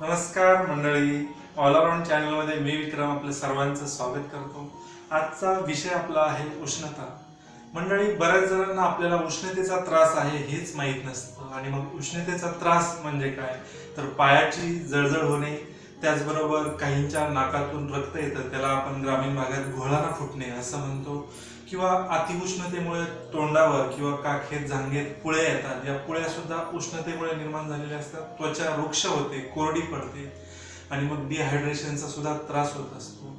नमस्कार मंडळी. All around चॅनलमध्ये मी विक्रम आपलं सर्वांचं स्वागत करतो. आजचा विषय आपला आहे उष्णता. मंडळी बऱ्याच जणांना आपल्याला उष्णतेचा त्रास आहे हेच माहीत नसतं. आणि मग उष्णतेचा त्रास म्हणजे काय? तर पायाची जळजळ होणे त्याचबरोबर काहींच्या नाकातून रक्त येतं त्याला आपण ग्रामीण भागात घोळाना फुटणे असं म्हणतो. किंवा अतिउष्णतेमुळे तोंडावर किंवा काखेत झांगेत पुळे येतात. या पुळ्या सुद्धा उष्णतेमुळे निर्माण झालेल्या असतात. त्वचा वृक्ष होते कोरडी पडते आणि मग डिहायड्रेशनचा सुद्धा त्रास होत असतो.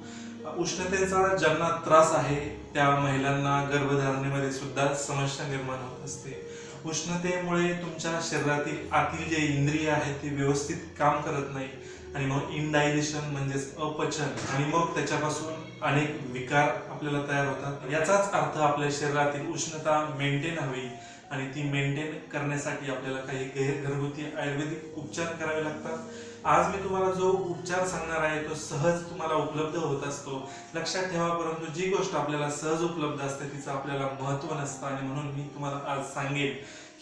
उष्णतेचा ज्यांना त्रास आहे त्या महिलांना गर्भधारणेमध्ये सुद्धा समस्या निर्माण होत असते. उष्णतेमुळे तुमच्या शरीरातील आतील जे इंद्रिय आहेत ते व्यवस्थित काम करत नाही आणि मग इनडायजेशन म्हणजेच अपचन आणि मग त्याच्यापासून अनेक विकार आपल्याला तयार होतात. याचाच अर्थ आपल्या शरीरातील उष्णता मेंटेन हवी आणि ती मेंटेन करण्यासाठी आपल्याला काही गैर घरगुती आयुर्वेदिक उपचार करावे लागतात. आज मी तुम्हाला जो उपचार सांगणार आहे तो सहज तुम्हाला उपलब्ध होत असतो. लक्षात ठेवा परंतु जी गोष्ट आपल्याला सहज उपलब्ध असते तिचं आपल्याला महत्त्व नसतं. आणि म्हणून मी तुम्हाला आज सांगेन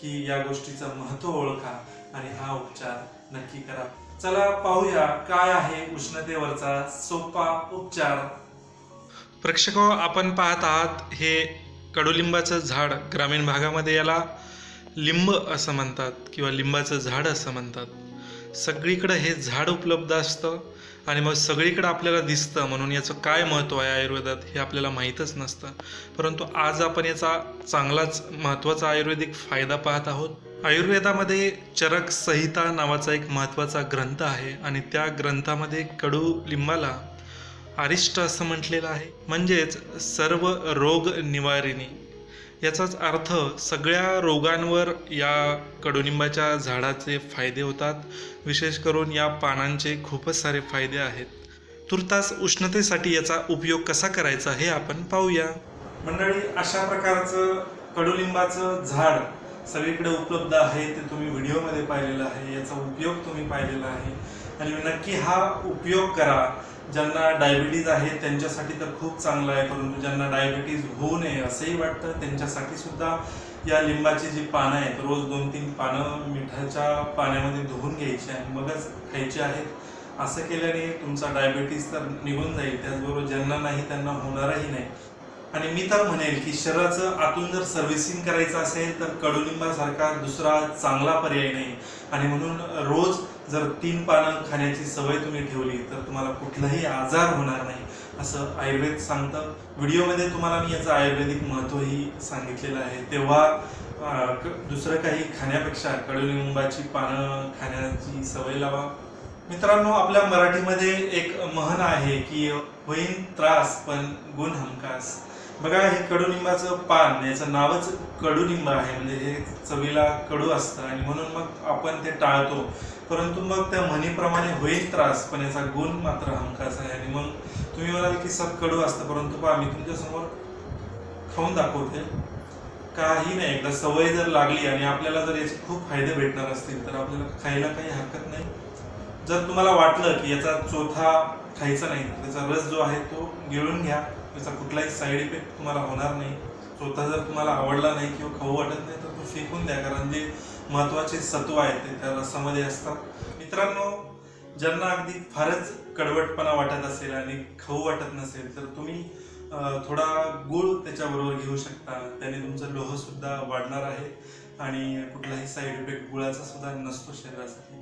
की या गोष्टीचं महत्त्व ओळखा आणि हा उपचार नक्की करा. चला पाहूया काय आहे उष्णतेवरचा सोपा उपचार. प्रेक्षक हो, आपण पाहत आहात हे कडुलिंबाचं झाड ग्रामीण भागामध्ये याला लिंब असं म्हणतात किंवा लिंबाचं झाड असं म्हणतात. सगळीकडं हे झाड उपलब्ध असतं आणि मग सगळीकडं आपल्याला दिसतं म्हणून याचं काय महत्त्व आहे आयुर्वेदात हे आपल्याला माहीतच नसतं. परंतु आज आपण याचा चांगलाच महत्त्वाचा आयुर्वेदिक फायदा पाहत आहोत. आयुर्वेदामध्ये चरक संहिता नावाचा एक महत्त्वाचा ग्रंथ आहे आणि त्या ग्रंथामध्ये कडू लिंबाला अरिष्ट असं म्हटलेलं आहे. म्हणजेच सर्व रोग निवारिणी. याचाच अर्थ सगळ्या रोगांवर या कडुनिंबाच्या झाडाचे फायदे होतात. विशेष करून या पानांचे खूपच सारे फायदे आहेत. तुर्तास उष्णतेसाठी याचा उपयोग कसा करायचा हे आपण पाहूया. मंडळी अशा प्रकारचं कडुलिंबाचं झाड सगळीकडे उपलब्ध आहे ते तुम्ही व्हिडिओमध्ये पाहिलेलं आहे. याचा उपयोग तुम्ही पाहिलेला आहे. आणि नक्की हा उपयोग करा. ज्यांना डायबिटीज आहे त्यांच्यासाठी तर खूप चांगला आहे परंतु ज्यांना डायबिटीज होऊ नये असंही वाटतं त्यांच्यासाठी सुद्धा या लिंबाची जी पानं आहेत रोज दोन तीन पानं मिठाच्या पाण्यामध्ये धुवून घ्यायची आणि मगच खायची आहेत असं केल्याने तुमचा डायबिटीज तर निघून जाईल. त्याचबरोबर ज्यांना नाही त्यांना होणारही नाही. आणि मी तर म्हणेल की शरीराचं आतून जर सर्व्हिसिंग करायचं असेल तर कडुलिंबासारखा दुसरा चांगला पर्याय नाही. आणि म्हणून रोज जर तीन पानं खाण्याची सवय तुम्ही ठेवली तर तुम्हाला कुठलाही आजार होणार नाही असं आयुर्वेद सांगतं. व्हिडिओमध्ये तुम्हाला मी याचं आयुर्वेदिक महत्त्वही सांगितलेलं आहे. तेव्हा दुसरं काही खाण्यापेक्षा कडुलिंबाची पानं खाण्याची सवय लावा. मित्रांनो आपल्या मराठीमध्ये एक म्हण आहे की होईन त्रास पण गुण हमखास. बघा हे कडुलिंबाचं पान याचं नावच कडुनिंब आहे. म्हणजे हे चवीला कडू असतं आणि म्हणून मग आपण ते टाळतो. परंतु मग त्या म्हणीप्रमाणे होईल त्रास पण याचा गुण मात्र हमखास आहे. आणि मग तुम्ही म्हणाल की सब कडू असतं. परंतु पहा मी तुमच्यासमोर खाऊन दाखवते. काही नाही. एकदा सवय जर लागली आणि आपल्याला जर याचे खूप फायदे भेटणार असतील तर आपल्याला खायला काही हरकत नाही. जर तुम्हाला वाटलं की याचा चोथा खायचा नाही त्याचा रस जो आहे तो गिळून घ्या. त्याचा कुठलाही साईड इफेक्ट तुम्हाला होणार नाही. स्वतः जर तुम्हाला आवडला नाही किंवा खाऊ वाटत नाही तर तो फेकून द्या. कारण जे महत्त्वाचे सत्व आहेत ते त्या रसामध्ये असतात. मित्रांनो ज्यांना अगदी फारच कडवटपणा वाटत असेल आणि खाऊ वाटत नसेल तर तुम्ही थोडा गुळ त्याच्याबरोबर घेऊ शकता. त्याने तुमचं लोह सुद्धा वाढणार आहे आणि कुठलाही साईड इफेक्ट गुळाचा सुद्धा नसतो शरीरासाठी.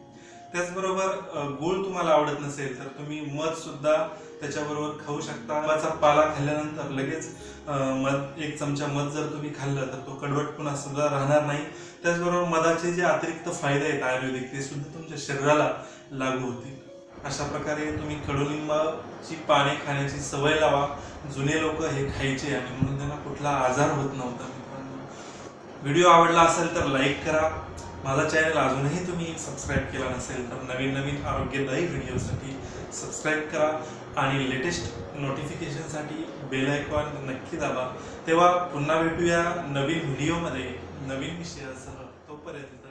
त्याचबरोबर गुळ तुम्हाला आवडत नसेल तर तुम्ही मध सुद्धा त्याच्याबरोबर खाऊ शकता. मधाचा पाला खाल्ल्यानंतर लगेच मध एक चमचा मध जर तुम्ही खाल्लं तर तो कडवटपणा सुद्धा राहणार नाही. त्याचबरोबर मधाचे जे अतिरिक्त फायदे आहेत आयुर्वेदिक ते सुद्धा तुमच्या शरीराला लागू होतील. अशा प्रकारे तुम्ही कडुलिंबाची पाने खाण्याची सवय लावा. जुने लोक हे खायचे आणि म्हणून त्यांना कुठला आजार होत नव्हता. मित्रांनो व्हिडिओ आवडला असेल तर लाईक करा. माझा चॅनल अजूनही तुम्ही सबस्क्राईब केला नसेल तर नवीन नवीन आरोग्यदायी व्हिडिओसाठी सबस्क्राईब करा आणि लेटेस्ट नोटिफिकेशनसाठी बेल आयकॉन नक्की दाबा. तेव्हा पुन्हा भेटूया नवीन व्हिडिओमध्ये नवीन विषयासह तोपर्यंत